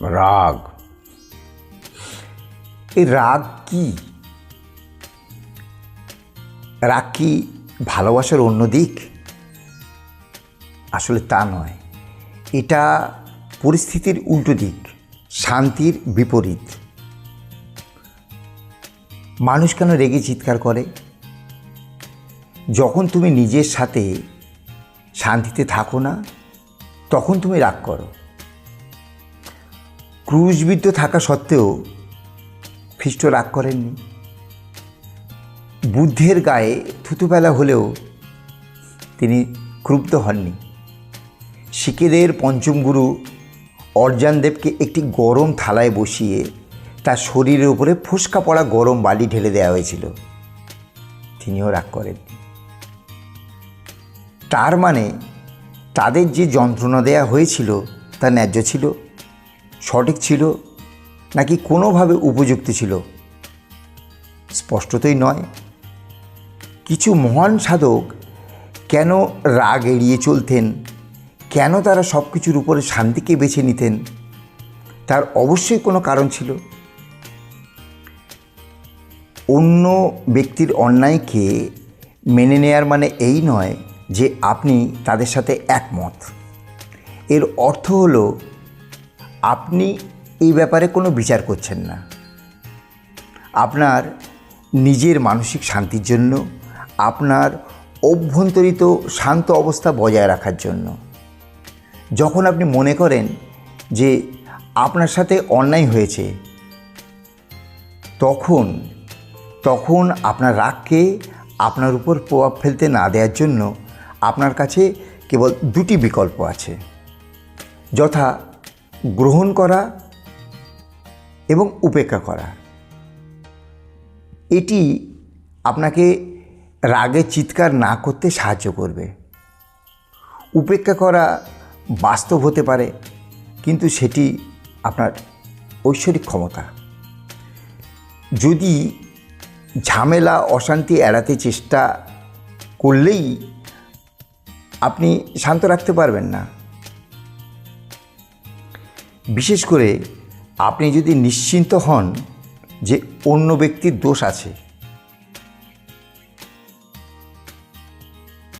রাগ। এই রাগ কি? রাগ কি ভালোবাসার অন্য দিক? আসলে তা নয়। এটা পরিস্থিতির উল্টো দিক, শান্তির বিপরীত। মানুষ কেন রেগে চিৎকার করে? যখন তুমি নিজের সাথে শান্তিতে থাকো না, তখন তুমি রাগ করো। ক্রুশবিদ্ধ থাকা সত্ত্বেও খ্রিস্ট রাগ করেননি। বুদ্ধের গায়ে থুতুবেলা হলেও তিনি ক্রুব্ধ হননি। শিকেদের পঞ্চম গুরু অর্জানদেবকে একটি গরম থালায় বসিয়ে তার শরীরের উপরে ফুসকা পড়া গরম বালি ঢেলে দেওয়া হয়েছিল। তিনিও রাগ করেননি। তার মানে তাদের যে যন্ত্রণা দেয়া হয়েছিল তা ন্যায্য ছিল? সঠিক ছিল নাকি কোনোভাবে উপযুক্ত ছিল? স্পষ্টতই নয়। কিছু মহান সাধক কেন রাগ এড়িয়ে চলতেন? কেন তারা সব কিছুর উপরে শান্তিকে বেছে নিতেন? তার অবশ্যই কোনো কারণ ছিল। অন্য ব্যক্তির অন্যায়কে মেনে নেয়ার মানে এই নয় যে আপনি তাদের সাথে একমত। এর অর্থ হলো আপনি এই ব্যাপারে কোনো বিচার করছেন না। আপনার নিজের মানসিক শান্তির জন্য, আপনার অভ্যন্তরিত শান্ত অবস্থা বজায় রাখার জন্য। যখন আপনি মনে করেন যে আপনার সাথে অন্যায় হয়েছে, তখন তখন আপনার রাগকে আপনার উপর প্রভাব ফেলতে না দেওয়ার জন্য আপনার কাছে কেবল দুটি বিকল্প আছে। যথা গ্রহণ করা এবং উপেক্ষা করা। এটি আপনাকে রাগে চিৎকার না করতে সাহায্য করবে। উপেক্ষা করা বাস্তব হতে পারে, কিন্তু সেটি আপনার ঐশ্বরিক ক্ষমতা। যদি ঝামেলা, অশান্তি এড়াতে চেষ্টা করলেই আপনি শান্ত রাখতে পারবেন না। বিশেষ করে আপনি যদি নিশ্চিন্ত হন যে অন্য ব্যক্তির দোষ আছে